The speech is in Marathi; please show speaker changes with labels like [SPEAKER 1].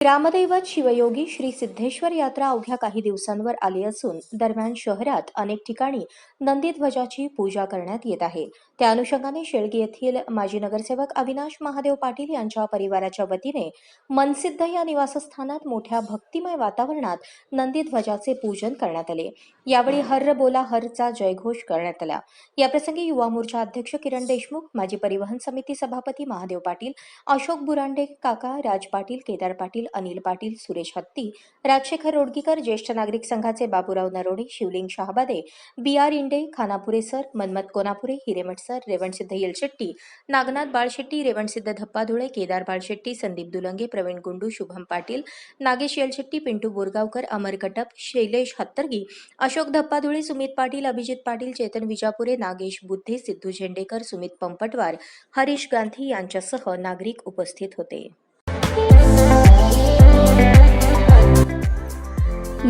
[SPEAKER 1] ग्रामदैवत शिवयोगी श्री सिद्धेश्वर यात्रा अवघ्या काही दिवसांवर आली असून दरम्यान शहरात अनेक ठिकाणी नंदीध्वजाची पूजा करण्यात येत आहे. त्या अनुषंगाने शेळगी येथील माजी नगरसेवक अविनाश महादेव पाटील यांच्या परिवाराच्या वतीने मनसिद्ध या निवासस्थानात मोठ्या भक्तिमय वातावरणात नंदीध्वजाचे पूजन करण्यात आले. यावेळी हर्र बोला हरचा जयघोष करण्यात आला. याप्रसंगी युवा मोर्चा अध्यक्ष किरण देशमुख माजी परिवहन समिती सभापती महादेव पाटील अशोक बुरांडे काका राज पाटील केदार पाटील अनिल पाटील सुरेश हत्ती राजशेखर रोडगीकर ज्येष्ठ नागरिक संघाचे Baburao Narode Shivling Shahabade B R Inde Khanapure sir Manmat Konapure Hiremath sir Revansiddh Yelshetti Nagnath Balshetti Revansiddh Dhappadhule Kedar Balshetti Sandeep Dulange Pravin Gundu Shubham Patil Nagesh Yelshetti Pintu Borgaonkar Amar Katap Shailesh Hattargi Ashok Dhappadhule Sumit Patil Abhijit Patil Chetan Vijapure Nagesh Buddhe Siddhu Zendekar Sumit पंपटवार Harish Gandhi यांच्यासह नागरिक उपस्थित होते.